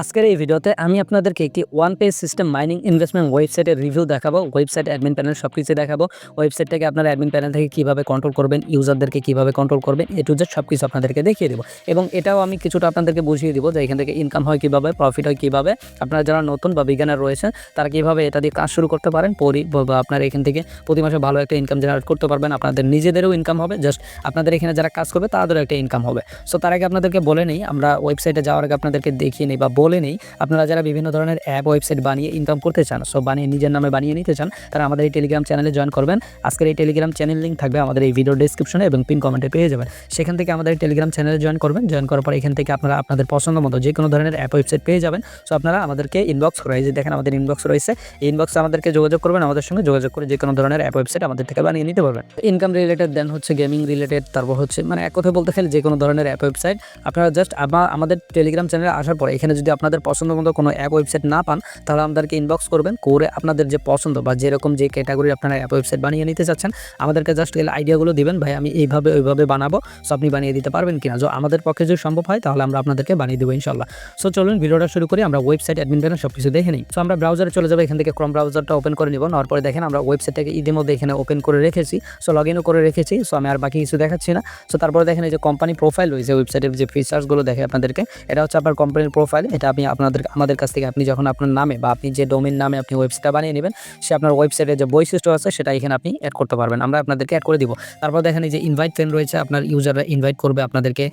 আজকের এই ভিডিওতে আমি আপনাদেরকে একটি one page system mining investment ওয়েবসাইটের রিভিউ দেখাবো, ওয়েবসাইট অ্যাডমিন প্যানেল সব কিছু দেখাবো, ওয়েবসাইটটাকে আপনারা অ্যাডমিন প্যানেল থেকে কীভাবে কন্ট্রোল করবেন, ইউজারদেরকে কীভাবে কন্ট্রোল করবেন, এ টু জেড সব কিছু আপনাদেরকে দেখিয়ে দেবো। এবং এটাও আমি কিছুটা আপনাদেরকে বুঝিয়ে দিব যে এখান থেকে ইনকাম হয় কীভাবে প্রফিট হয় কীভাবে। আপনারা যারা নতুন বা বিজ্ঞানের রয়েছেন, তারা কীভাবে এটা দিয়ে কাজ শুরু করতে পারেন, পরি বা আপনারা এখান থেকে প্রতি মাসে ভালো একটা ইনকাম জেনারেট করতে পারবেন, আপনাদের নিজেদেরও ইনকাম হবে জাস্ট আপনাদের এখানে যারা কাজ করবে, তাদেরও একটা ইনকাম হবে। সো তার আগে আপনাদেরকে বলে নেই, আমরা ওয়েবসাইটে যাওয়ার আগে আপনাদেরকে দেখিয়ে নিই বা বলে নেই। আপনারা যারা বিভিন্ন ধরনের অ্যাপ ওয়েবসাইট বানিয়ে ইনকাম করতে চান সো বানিয়ে নিজের নামে বানিয়ে নিতে চান, তারা আমাদের এই টেলিগ্রাম চ্যানেলে জয়েন করবেন। আজকের এই টেলিগ্রাম চ্যানেল লিঙ্ক থাকবে আমাদের এই ভিডিও ডিসক্রিপশনে এবং পিন কমেন্টে পেয়ে যাবেন। সেখান থেকে আমাদের টেলিগ্রাম চ্যানেলে জয়েন করবেন। জয়েন করার পর এখান থেকে আপনারা আপনাদের পছন্দ মতো যে কোনো ধরনের অ্যাপ ওয়েবসাইট পেয়ে যাবেন। সো আপনারা আমাদেরকে ইনবক্স যে দেখেন আমাদের ইনবক্স রয়েছে। ইনবক্সে আমাদেরকে যোগাযোগ করবেন, আমাদের সঙ্গে যোগাযোগ করে যে কোনো ধরনের অ্যাপ ওয়েবসাইট আমাদের থেকে বানিয়ে নিতে পারবেন। ইনকাম রিলেটেড দেন হচ্ছে গেমিং রিলেটেড তারপর হচ্ছে মানে এক কথা বলতে গেলে যে কোনো ধরনের অ্যাপ ওয়েবসাইট আপনারা জাস্ট আমাদের টেলিগ্রাম চ্যানেলে আসার পরে, এখানে যদি আপনাদের পছন্দ মতো কোনো অ্যাপ ওয়েবসাইট না পান, তাহলে আমাদেরকে ইনবক্স করবেন, করে আপনাদের যে পছন্দ বা যেরকম যে ক্যাটাগরি আপনারা অ্যাপ ওয়েবসাইট বানিয়ে নিতে চাচ্ছেন, আমাদেরকে জাস্ট এর আইডিয়াগুলো দিবেন, ভাই, আমি এইভাবে, ওইভাবে বানাবো সো আপনি বানিয়ে দিতে পারবেন কিনা? তো আমাদের পক্ষে যদি সম্ভব হয়, তাহলে আমরা আপনাদেরকে বানিয়ে দেবো ইনশাল্লাহ সো চলুন, ভিডিওটা শুরু করি, আমরা ওয়েবসাইট অ্যাডমিন সব কিছু দেখে নিই। সো আমরা ব্রাউজারে চলে যাব, এখান থেকে ক্রম ব্রাউজারটা ওপেন করে নিব, নেওয়ার পরে দেখেন আমরা ওয়েবসাইটটাকে ইতিমধ্যে এখানে ওপেন করে রেখেছি। সো লগ ইনও করে রেখেছি সো আমি আর বাকি কিছু দেখাচ্ছি না। সো তারপরে দেখেন এই যে কোম্পানি প্রোফাইল রয়েছে ওয়েবসাইটের যে ফিচার্সগুলো দেখে আপনাদেরকে, এটা হচ্ছে আপনার কোম্পানির প্রোফাইল আপনি আপনাদের, আমাদের কাছ থেকে আপনি যখন আপনার নামে বা আপনি যে ডোমেন নামে আপনি ওয়েবসাইটটা বানিয়ে নেবেন, সে আপনার ওয়েবসাইটের যে বৈশিষ্ট্য আছে সেটা এখানে আপনি অ্যাড করতে পারবেন। আমরা আপনাদেরকে অ্যাড করে দিব। তারপর দেখেন এই যে ইনভাইট ফ্রেন্ড রয়েছে, আপনার ইউজাররা ইনভাইট করবে আপনাদেরকে।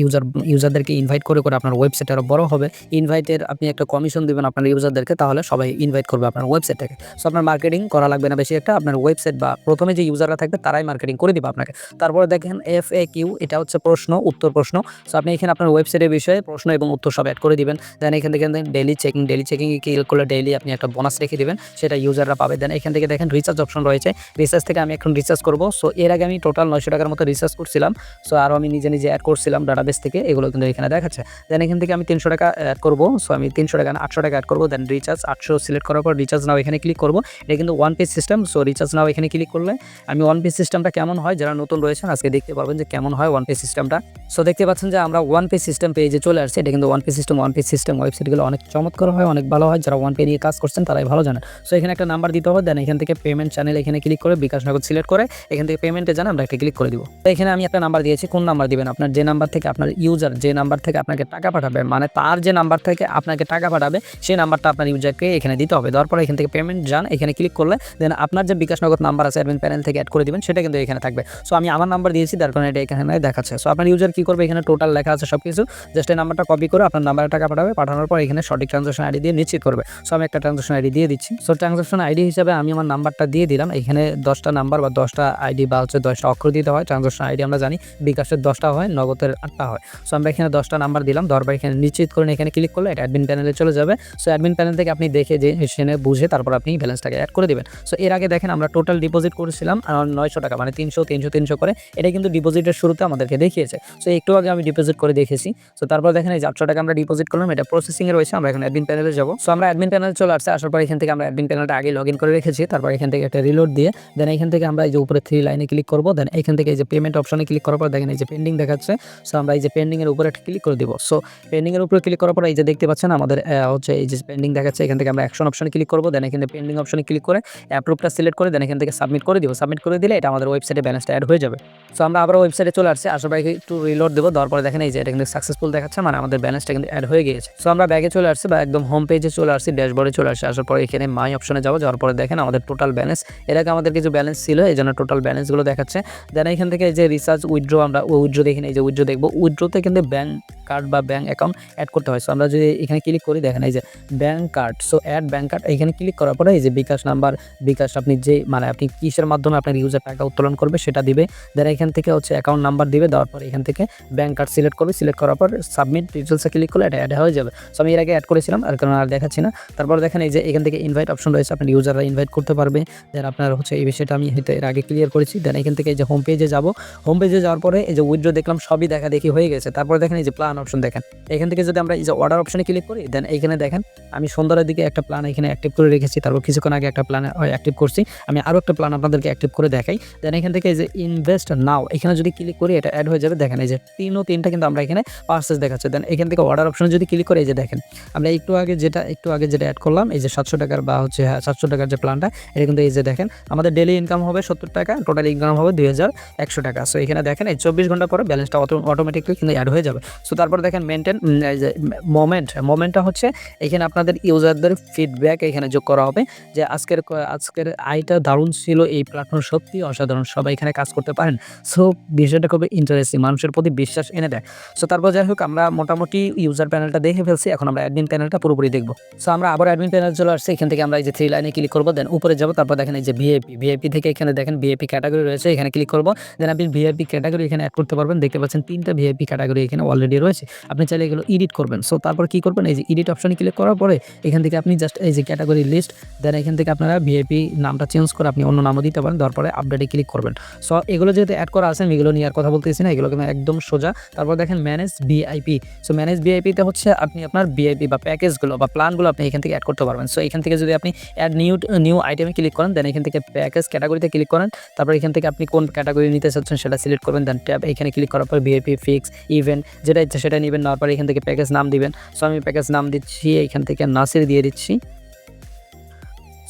ইউজার ইউজারদেরকে ইনভাইট করে করে আপনার ওয়েবসাইট আরও বড় হবে। ইনভাইটের আপনি একটা কমিশন দেবেন আপনার ইউজারদেরকে তাহলে সবাই ইনভাইট করবে আপনার ওয়েবসাইটটাকে সো আপনার মার্কেটিং করা লাগবে না বেশি একটা, আপনার ওয়েবসাইট বা প্রথমে যে ইউজাররা থাকবে তারাই মার্কেটিং করে দিবে আপনাকে। তারপরে দেখেন এফ এ কিউ এটা হচ্ছে প্রশ্ন, উত্তর প্রশ্ন। সো আপনি এখানে আপনার ওয়েবসাইটের বিষয়ে প্রশ্ন এবং উত্তর সব অ্যাড করে দিবেন। দেন এখান থেকে ডেলি চেকিং ডেলি চেকিং করলে ডেইলি আপনি একটা বোনাস রেখে দিবেন, সেটা ইউজাররা পাবে। দেন এখান থেকে দেখেন রিচার্জ অপশন রয়েছে। রিচার্জ থেকে আমি এখন রিচার্জ করব। সো এর আগে আমি টোটাল নয়শো টাকার মতো রিচার্জ করছিলাম। সো আরও আমি নিজে নিজে অ্যাড করছিলাম ডাটাবেস থেকে। এগুলো কিন্তু এখানে দেখাচ্ছে। দেন এখান থেকে আমি তিনশো টাকা অ্যাড করব। সো আমি তিনশো টাকা আটশো টাকা অ্যাড করব। দেন রিচার্জ আটশো সিলেক্ট করার পর রিচার্জ নাও এখানে ক্লিক করব। এটা কিন্তু one page system so recharge now এখানে ক্লিক করলে আমি ওয়ান পেজ সিস্টেমটা কেমন হয়, যারা নতুন রয়েছেন আজকে দেখতে পারবেন যে কেমন হয় ওয়ান পেজ সিস্টেমটা সো দেখতে পাচ্ছেন যে আমরা ওয়ান পেজ সিস্টেম পেজে চলে আসছে। এটা কিন্তু one page system one page system ওয়েবসাইটগুলো অনেক চমৎকার হয়, অনেক ভালো হয়। যারা ওয়ান পে নিয়ে কাজ করছেন তারাই ভালো জানেন। সো এখানে একটা নাম্বার দিতে হবে দেন এখান থেকে পেমেন্ট চ্যানেল এখানে ক্লিক করে বিকাশ নগদ সিলেক্ট করে এখান থেকে পেমেন্টে জান আমরা একটা ক্লিক করে দিব। তো এখানে আমি একটা নাম্বার দিয়েছি, কোন নাম্বার দিবেন? আপনার যে নাম্বার থেকে আপনার ইউজার যে নাম্বার থেকে আপনাকে টাকা পাঠাবে মানে তার যে নাম্বার থেকে আপনাকে টাকা পাঠাবে, সেই নাম্বারটা আপনার ইউজারকে এখানে দিতে হবে। দেওয়ার পরে এখান থেকে পেমেন্ট যান, এখানে ক্লিক করলে দেন আপনার যে বিকাশ নগদ নাম্বার আছে অ্যাডমিন প্যানেল থেকে অ্যাড করে দিবেন, সেটা কিন্তু এখানে থাকবে। সো আমি আমার নাম্বার দিয়েছি, তার কারণে এটা এখানে দেখাচ্ছে। সো আপনার ইউজার কী করবে? এখানে টোটাল লেখা আছে সব কিছু জাস্ট এই নাম্বারটা কপি করে আপনার নাম্বারে টাকা পাঠাবে, পাঠানোর পর এখানে সঠিক ট্রানজাকশন আইডি দিয়ে নিশ্চিত করবে। সো আমি একটা ট্রানজাকশন আইডি দিয়ে দিচ্ছি। সো ট্রানজাকশন আইডি হিসাবে আমি আমার নাম্বারটা দিয়ে দিলাম। এখানে দশটা নাম্বার বা দশটা আইডি বা হচ্ছে দশটা অক্ষর দিতে হয়। ট্রানজাকশন আইডি আমরা জানি বিকাশের দশটা হয়, নগদের আটটা হয়। সো আমরা এখানে দশটা নাম্বার দিলাম। দরবার এখানে নিশ্চিত করে এখানে ক্লিক করলে এটা অ্যাডমিন প্যানেলে চলে যাবে। সো অ্যাডমিন প্যানেল থেকে আপনি দেখে যে সেনে বুঝে তারপর আপনি ব্যালেন্সটাকে অ্যাড করে দেবেন। সো এর আগে দেখেন আমরা টোটাল ডিপোজিট করেছিলাম নয়শো টাকা মানে তিনশো তিনশো তিনশো করে। এটা কিন্তু ডিপোজিটের শুরুতে আমাদেরকে দেখিয়েছে। সো একটু আগে আমি ডিপোজিট করে দেখেছি। সো তারপর দেখেন এই আটশো টাকা আমরা ডিপোজিট করলাম। এটা প্রসেসিংয়ে রয়েছে, আমরা এখন অ্যাডমিন প্যানেলে যাব। সো আমরা অ্যাডমিন প্যানেলে চলে আসছে, আসার পর এখান থেকে আমরা অ্যাডমিন প্যানেলটা আগে লগ করে রেখেছি, তারপর এখান থেকে একটা রিলোড দিয়ে দেন এখান থেকে আমরা এই যে উপরে থ্রি লাইনে ক্লিক করব দেন এখান থেকে এই যে পেমেন্ট অপশনে ক্লিক করার পর দেখেন এই যে পেন্ডিং দেখাচ্ছে। সো আমরা এই যে পেন্ডিং এর উপরে একটা ক্লিক করে দিব। সো পেন্ডিং এর উপরে ক্লিক করার পর এই যে দেখতে পাচ্ছেন, আমাদের হচ্ছে এই যে পেন্ডিং দেখাচ্ছে, এখান থেকে আমরা অ্যাকশন অপশনে ক্লিক করব দেন এখানে পেন্ডিং অপশনে ক্লিক করে অ্যাপ্রুভটা সিলেক্ট করে দেন এখান থেকে সাবমিট করে দিব। সাবমিট করে দিলে এটা আমাদের ওয়েবসাইটে ব্যালেন্সটা অ্যাড হয়ে যাবে। সো আমরা আবার ওয়েবসাইটে চলে আসছি পর একটু রিলোড দেবো, দেওয়ার পরে দেখেন এই যে এটা কিন্তু সাকসেসফুল দেখাচ্ছে মানে আমাদের ব্যালেন্সটা কিন্তু অ্যাড হয়ে গিয়েছে। সো আমরা ব্যাগে চলে আসছি বা একদম হোম পেজে চলে আসছি ড্যাশবোর্ডে চলে আসছি। আসার পরে এখানে মাই অপশনে যাব, যাওয়ার পরে দেখেন আমাদের টোটাল ব্যালেন্স এর আগে আমাদের কিছু ব্যালেন্স ছিল, এই জন্য টোটাল ব্যালেন্সগুলো দেখাচ্ছে। দেন এখান থেকে এই যে রিচার্জ উইথড্রো আমরা উইড্রো দেখি এই যে উইড্রো দেখব। উইড্রোতে কিন্তু ব্যাঙ্ক কার্ড বা ব্যাঙ্ক অ্যাকাউন্ট অ্যাড করতে হয়। সো আমরা যদি এখানে ক্লিক করি, দেখেন এই যে bank card so add bank card এখানে ক্লিক করার পরে এই যে বিকাশ নাম্বার বিকাশ আপনি যে মানে আপনি কিসের মাধ্যমে আপনার ইউজার টাকা উত্তোলন করবে সেটা দিবে। দেন এখান থেকে হচ্ছে অ্যাকাউন্ট নাম্বার দিবে, দেওয়ার পর এখান থেকে ব্যাঙ্ক কার্ড সিলেক্ট করবে। সিলেক্ট করার পর সাবমিট ডিটেলসে ক্লিক করলে এটা অ্যাড হয়ে যাবে। সো আমি এর আগে অ্যাড করেছিলাম আর কারণ আর দেখাচ্ছি না। তারপর দেখেন এই যে এখান থেকে ইনভাইট অপশন রয়েছে, আপনার ইউজাররা ইনভাইট করতে পারবে। দেন আপনার হচ্ছে এই বিষয়টা আমি হয়তো এর আগে ক্লিয়ার করেছি। দেন এখান থেকে এই যে হোম পেজে যাব। হোম পেজে যাওয়ার পরে এই যে উইথড্র দেখলাম, সবই দেখা দেখি হয়ে গেছে। তারপর দেখেন এই যে প্ল্যান অপশন দেখেন। এখান থেকে যদি আমরা এই যে অর্ডার অপশনে ক্লিক করি দেন এখানে দেখেন, আমি সন্ধ্যার দিকে একটা প্ল্যান এখানে অ্যাক্টিভ করে রেখেছি। তারপর কিছুক্ষণ আগে একটা প্ল্যান অ্যাক্টিভ করছি। আমি আরও একটা প্ল্যান আপনাদেরকে অ্যাক্টিভ করে দেখাই। দেন এখান থেকে এই যে ইনভেস্ট নাও এখানে যদি ক্লিক করি, এটা অ্যাড হয়ে যাবে। দেখেন এই যে তিন ও তিনটা কিন্তু আমরা এখানে পার্সেস দেখাচ্ছে। দেন এখান থেকে অর্ডার অপশনে যদি ক্লিক করে এই যে দেখেন, আমরা একটু আগে যেটা, একটু আগে যেটা অ্যাড করলাম, এই যে সাতশো টাকার বা হচ্ছে হ্যাঁ সাতশো টাকার যে প্ল্যানটা এটা কিন্তু এই যে দেখেন, আমাদের ডেলি ইনকাম হবে সত্তর টাকা টোটাল ইনকাম হবে দুই হাজার একশো টাকা। সো এখানে দেখেন, এই চব্বিশ ঘণ্টা পরে ব্যালেন্সটা অটোমেটিকলি কিন্তু অ্যাড হয়ে যাবে। সো তারপর দেখেন মেনটেন যে মোমেন্ট মোমেন্টটা হচ্ছে, এখানে আপনাদের ইউজারদের ফিডব্যাক এখানে যোগ করা হবে, যে আজকের আজকের আইটা দারুণ ছিল, এই প্ল্যাটফর্ম সত্যি অসাধারণ, সবাই এখানে কাজ করতে পারেন। সো বিষয়টা খুবই ইন্টারেস্টিং মানুষের প্রতি বিশ্বাস এনে দেয়। সো তারপর যাই হোক, আমরা মোটামুটি ইউজার প্যানেলটা দেখে ফেলছি, এখন আমরা অ্যাডমিন প্যানেলটা পুরোপুরি দেখব। সো আমরা আবার অ্যাডমিন প্যানেল চলে আসছে, এখান থেকে আমরা এই যে থ্রি লাইনে ক্লিক করব দেন উপরে যাব, তারপর দেখেন এই যে ভিআইপি ভিআইপি থেকে এখানে দেখেন ভিআইপি ক্যাটাগরি রয়েছে, এখানে ক্লিক করব দেন আপনি ভিআইপি ক্যাটাগরি এখানে অ্যাড করতে পারবেন, দেখতে পাচ্ছেন তিনটা ভিআইপি ক্যাটাগরি এখানে অলরেডি রয়েছে, আপনি চাইলে এগুলো এডিট করবেন। সো তারপর কি করবেন, এই যে এডিট অপশনে ক্লিক করার পরে, এখান থেকে আপনি জাস্ট এই যে ক্যাটাগরি লিস্ট দেন এখান থেকে আপনারা ভিআইপি নামটা চেঞ্জ করে আপনি অন্য নামও দিতে পারেন, তারপরে আপডেটে ক্লিক করবেন। সো এগুলো যেহেতু অ্যাড করা আছে, আমি এগুলো নিয়ে আর কথা বলতেছি না, এগুলো কিন্তু একদম সোজা। তারপর দেখেন ম্যানেজ ভিআইপি সো ম্যানেজ ভিআইপিতে হচ্ছে আপনি আপনার বিআইপি বা প্যাকেজগুলো বা প্ল্যানগুলো আপনি এখান থেকে অ্যাড করতে পারবেন। সো এখান থেকে যদি আপনি অ্যাড নিউ নিউ আইটেমে ক্লিক করেন দেন এখান থেকে প্যাকেজ ক্যাটাগরিতে ক্লিক করেন, তারপর এখান থেকে আপনি কোন ক্যাটাগরি নিতে চাচ্ছেন সেটা সিলেক্ট করবেন দেন ট্যাব এখানে ক্লিক করার পর ভিআইপি ফিক্স ইভেন্ট যেটা ইচ্ছে সেটা নেবেন, নেওয়ার পর এখান থেকে প্যাকেজ নাম দিবেন। সো আমি প্যাকেজ নাম দিচ্ছি, এখান থেকে নাসির দিয়ে দিচ্ছি।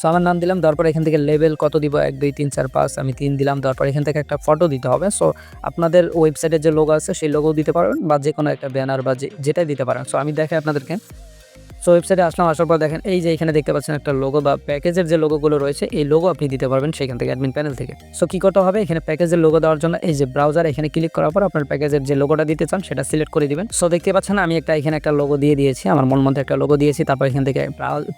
সো আমার নাম দিলাম দেওয়ার পর এখান থেকে লেভেল কত দিব? এক, দুই, তিন, চার, পাঁচ, আমি তিন দিলাম দেওয়ার পর এখান থেকে একটা ফটো দিতে হবে। সো আপনাদের ওয়েবসাইটের যে লোক আছে, সেই লোকও দিতে পারবেন বা যে কোনো একটা ব্যানার বা যেটাই দিতে পারেন। সো আমি দেখে আপনাদেরকে। সো ওয়েবসাইটে আসলাম, আসার পর দেখেন, এই যে এখানে দেখতে পাচ্ছেন একটা লোগো বা প্যাকেজের যে লোগোগুলো রয়েছে, এই লোগো আপনি দিতে পারবেন সেখান থেকে অ্যাডমিন প্যানেল থেকে। সো কী করতে হবে? এখানে প্যাকেজের লোগো দেওয়ার জন্য এই যে ব্রাউজার এখানে ক্লিক করার পর আপনার প্যাকেজের যে লোগোটা দিতে চান, সেটা সিলেক্ট করে দিবেন। সো দেখতে পাচ্ছেন, আমি একটা এখানে একটা লোগো দিয়ে দিয়েছি, আমার মন মধ্যে একটা লোগো দিয়েছি, তারপর এখান থেকে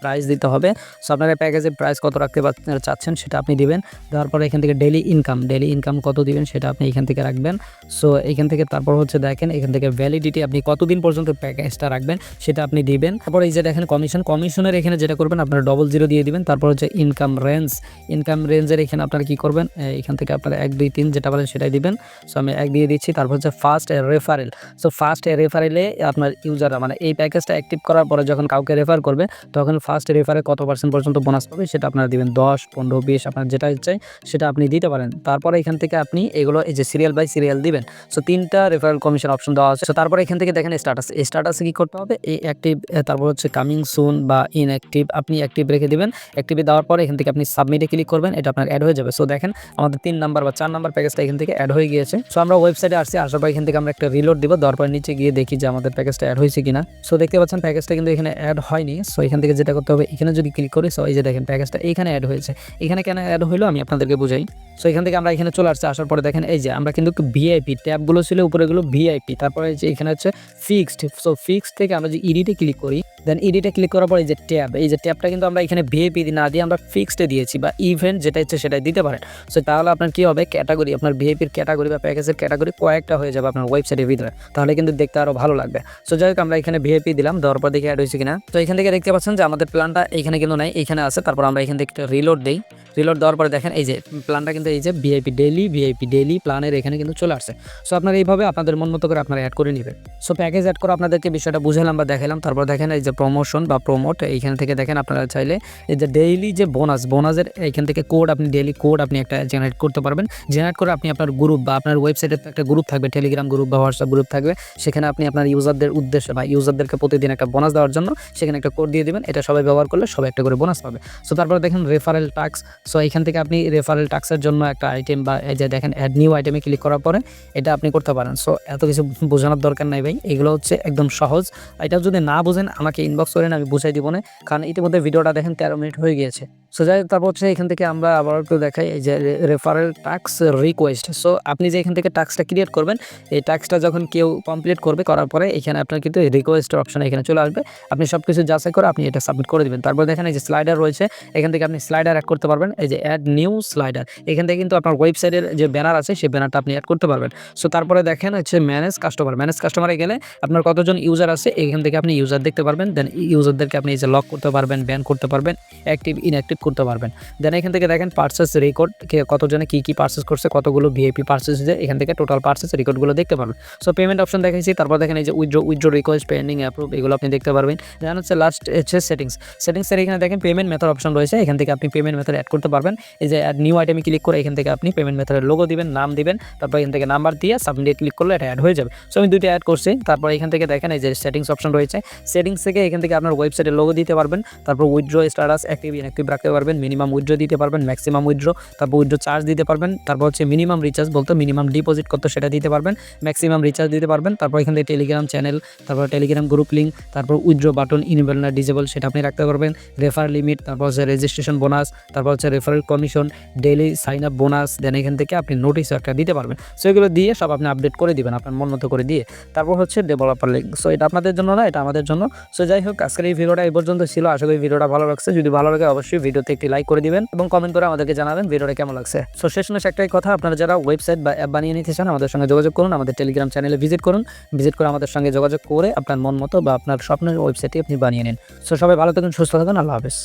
প্রাইস দিতে হবে। সো আপনার প্যাকেজের প্রাইস কত রাখতে চাচ্ছেন সেটা আপনি দিবেন। দেওয়ার পরে এখান থেকে ডেলি ইনকাম ডেলি ইনকাম কত দিবেন সেটা আপনি এখান থেকে রাখবেন। সো এখান থেকে তারপর হচ্ছে দেখেন, এখান থেকে ভ্যালিডিটি আপনি কতদিন পর্যন্ত প্যাকেজটা রাখবেন সেটা আপনি দিবেন। তারপর এই যে দেখেন কমিশন কমিশনের এখানে যেটা করবেন, আপনারা ডবল জিরো দিয়ে দিবেন। তারপর হচ্ছে ইনকাম রেঞ্জ ইনকাম রেঞ্জের এখানে আপনারা কী করবেন? এখান থেকে আপনারা এক, দুই, তিন যেটা বলেন সেটাই দিবেন। সো আমি এক দিয়ে দিচ্ছি, তারপর হচ্ছে ফার্স্ট রেফারেল সো ফার্স্ট রেফারেলে আপনার ইউজাররা মানে এই প্যাকেজটা অ্যাক্টিভ করার পরে যখন কাউকে রেফার করবে, তখন ফার্স্ট রেফারে কত পার্সেন্ট পর্যন্ত বোনাস পাবে সেটা আপনারা দিবেন। দশ, পনেরো, বিশ, আপনার যেটা চাই সেটা আপনি দিতে পারেন। তারপরে এখান থেকে আপনি এগুলো, এই যে সিরিয়াল বাই সিরিয়াল দিবেন। সো তিনটা রেফারেল কমিশন অপশন দেওয়া আছে। সো তারপরে এখান থেকে দেখেন স্ট্যাটাস এই স্ট্যাটাসে কি করতে হবে? এই অ্যাক্টিভ তারপর হচ্ছে কামিং সুন বা ইনঅ্যাক্টিভ আপনি অ্যাক্টিভ রেখে দেবেন। অ্যাক্টিভে দেওয়ার পরে এখান থেকে আপনি সাবমিটে ক্লিক করবেন, এটা আপনার অ্যাড হয়ে যাবে। সো দেখেন, আমাদের তিন নাম্বার বা চার নাম্বার প্যাকেজটা এখান থেকে অ্যাড হয়ে গিয়েছে। সো আমরা ওয়েবসাইটে আসছি, আসার পর এখান থেকে আমরা একটা রিলোড দিব, দেওয়ার পর নিচে গিয়ে দেখি যে আমাদের প্যাকেজটা অ্যাড হয়েছে কিনা। সো দেখতে পাচ্ছেন প্যাকেজটা কিন্তু এখানে অ্যাড হয়নি। সো এখান থেকে যেটা করতে হবে, এখানে যদি ক্লিক করি সো এই যে দেখেন প্যাকেজটা এখানে অ্যাড হয়েছে। এখানে কেন অ্যাড হইল, আমি আপনাদেরকে বুঝাই। সো এখান থেকে আমরা এখানে চলে আসছি, আসার পরে দেখেন, এই যে আমরা কিন্তু ভিআইপি ট্যাবগুলো ছিল উপরেগুলো ভিআইপি তারপরে যে এখানে হচ্ছে ফিক্সড সো ফিক্সড থেকে আমরা যে ইডিটে ক্লিক করি দেন ইডিটে ক্লিক করার পর এই যে ট্যাব এই যে ট্যাবটা কিন্তু আমরা এখানে ভিআইপি না দিয়ে আমরা ফিক্সডে দিয়েছি বা ইভেন্ট যেটা ইচ্ছে সেটাই দিতে পারেন। সো তাহলে আপনার কি হবে? ক্যাটাগরি আপনার ভিআইপির ক্যাটাগরি বা প্যাকেজের ক্যাটাগরি কয়েকটা হয়ে যাবে আপনার ওয়েবসাইটের ভিতরে। তাহলে কিন্তু দেখতে আরও ভালো লাগবে। সো যাই হোক, আমরা এখানে ভিআইপি দিলাম, দেওয়ার পর দেখে অ্যাড হয়েছে কিনা। তো এখান থেকে দেখতে পাচ্ছেন যে আমাদের প্ল্যানটা এখানে কিন্তু নাই, এখানে আছে। তারপর আমরা এখান থেকে একটা রিলোড দিই। রিলোড দেওয়ার পরে দেখেন এই যে প্ল্যানটা কিন্তু এই যে ভিআইপি ডেলি ভিআইপি ডেলি প্ল্যানের এখানে কিন্তু চলে আসছে। সো আপনারা এইভাবে আপনাদের মন মতো করে আপনারা অ্যাড করে নেবেন। সো প্যাকেজ অ্যাড করে আপনাদেরকে বিষয়টা বুঝালাম বা দেখালাম। তারপর দেখেন এই যে প্রমোশন বা প্রমোট এইখান থেকে দেখেন আপনারা চাইলে এই যে ডেইলি যে বোনাস বোনাসের এইখান থেকে কোড আপনি ডেইলি কোড আপনি একটা জেনারেট করতে পারবেন। জেনারেট করে আপনি আপনার গ্রুপ বা আপনার ওয়েবসাইটে একটা গ্রুপ থাকবে টেলিগ্রাম গ্রুপ বা হোয়াটসঅ্যাপ গ্রুপ থাকবে। সেখানে আপনি আপনার ইউজারদের উদ্দেশ্যে বা ইউজারদেরকে প্রতিদিন একটা বোনাস দেওয়ার জন্য সেখানে একটা কোড দিয়ে দিবেন। এটা সবাই ব্যবহার করলে সবাই একটা করে বোনাস পাবে। সো তারপরে দেখেন রেফারেল টাক্স সো এখান থেকে আপনি রেফারেল টাক্সের জন্য একটা আইটেম বা এই যে দেখেন অ্যাড নিউ আইটেমে ক্লিক করার পরে এটা আপনি করতে পারেন। সো এত কিছু বোঝানোর দরকার নাই ভাই। এগুলো হচ্ছে একদম সহজ। এটা যদি না বোঝেন, আমাকে ইনবক্স করেন, আমি বুঝাই দিব না। কারণ ইতিমধ্যে ভিডিওটা দেখেন তেরো মিনিট হয়ে গিয়েছে। সো যাই তারপর হচ্ছে এখান থেকে আমরা আবার একটু দেখাই এই যে রেফারেল টাক্স রিকোয়েস্ট সো আপনি যে এখান থেকে টাক্সটা ক্রিয়েট করবেন, এই টাক্সটা যখন কেউ কমপ্লিট করবে, করার পরে এখানে আপনার কিন্তু রিকোয়েস্টের অপশন এখানে চলে আসবে। আপনি সব কিছু যাচাই করে আপনি এটা সাবমিট করে দেবেন। তারপর দেখেন এই যে স্লাইডার রয়েছে, এখান থেকে আপনি স্লাইডার অ্যাড করতে পারবেন। এই যে অ্যাড নিউ স্লাইডার এখান থেকে কিন্তু আপনার ওয়েবসাইটের যে ব্যানার আছে, সেই ব্যানারটা আপনি অ্যাড করতে পারবেন। সো তারপরে দেখেন হচ্ছে ম্যানেজ কাস্টমার ম্যানেজ কাস্টমারে গেলে আপনার কতজন ইউজার আছে, এখান থেকে আপনি ইউজার দেখতে পারবেন। দেন ইউজারদেরকে আপনি এই যে লক করতে পারবেন ব্যান করতে পারবেন অ্যাক্টিভ ইনঅ্যাক্টিভ করতে পারবেন। দেন এখান থেকে দেখেন পার্সেস রেকর্ড কতজনে কী কী পার্সেস করছে, কতগুলো ভিআইপি পার্সেস যে এখান থেকে টোটাল পার্সেস রেকর্ডগুলো দেখতে পারবেন। সো পেমেন্ট অপশন দেখাইছি, তারপর দেখেন এই যে withdraw withdraw request pending approve এগুলো আপনি দেখতে পারবেন। দেন হচ্ছে লাস্ট হচ্ছে সেটিংস সেটিংসের এখানে দেখেন পেমেন্ট মেথড অপশন রয়েছে, এখান থেকে আপনি পেমেন্ট মেথড অ্যাড করতে পারবেন। এই যে নিউ আইটেমে ক্লিক করে এখান থেকে আপনি পেমেন্ট মেথডের লোগো দিবেন, নাম দিবেন, তারপর এখান থেকে নাম্বার দিয়ে সাবমিট ক্লিক করলে এটা অ্যাড হয়ে যাবে। সো আমি দুটো অ্যাড করছি, তারপর এখান থেকে দেখেন এই যে সেটিংস অপশন রয়েছে। সেটিংস থেকে এখান থেকে আপনার ওয়েবসাইটে লোগো দিতে পারবেন, তারপর উইথড্র স্ট্যাটাস অ্যাক্টিভ ইনঅ্যাক্টিভ রাখতে পারবেন মিনিমাম উইথড্র দিতে পারবেন ম্যাক্সিমাম উইথড্র তারপর উইথড্র চার্জ দিতে পারবেন, তারপর হচ্ছে মিনিমাম রিচার্জ বলতে মিনিমাম ডিপোজিট করতে সেটা দিতে পারবেন ম্যাক্সিমাম রিচার্জ দিতে পারবেন, তারপর এখান থেকে টেলিগ্রাম চ্যানেল তারপর টেলিগ্রাম গ্রুপ লিঙ্ক তারপর উইথড্র বাটন ইনেবল না ডিজেবল সেটা আপনি রাখতে পারবেন রেফার লিমিট তারপর হচ্ছে রেজিস্ট্রেশন বোনাস তারপর হচ্ছে referral commission daily sign up bonus then এখান থেকে আপনি নোটিশ একটা দিতে পারবেন। সো এগুলো দিয়ে সব আপনি আপডেট করে দিবেন, আপনার মন মতো করে দিয়ে। তারপর হচ্ছে ডেভেলপার লিঙ্ক সো এটা আপনাদের জন্য না, এটা আমাদের জন্য। সো যাই হোক, আজকের এই ভিডিওটা এই পর্যন্ত ছিল। আশা করি ভিডিওটা ভালো লাগছে। যদি ভালো লাগে, অবশ্যই ভিডিওতে একটি লাইক করে দিবেন এবং কমেন্ট করে আমাদেরকে জানাবেন ভিডিওটা কেমন লাগছে। সো শেষ শেষ একটাই কথা, আপনারা যারা ওয়েবসাইট বা অ্যাপ বানিয়ে নিতে চান, আমাদের সঙ্গে যোগাযোগ করুন, আমাদের টেলিগ্রাম চ্যানেলে ভিজিট করুন ভিজিট করে আমাদের সঙ্গে যোগাযোগ করে আপনার মন মতো বা আপনার স্বপ্নের ওয়েবসাইটটি আপনি বানিয়ে নিন। সো সবাই ভালো থাকুন, সুস্থ থাকুন, আল্লাহ হাফেজ।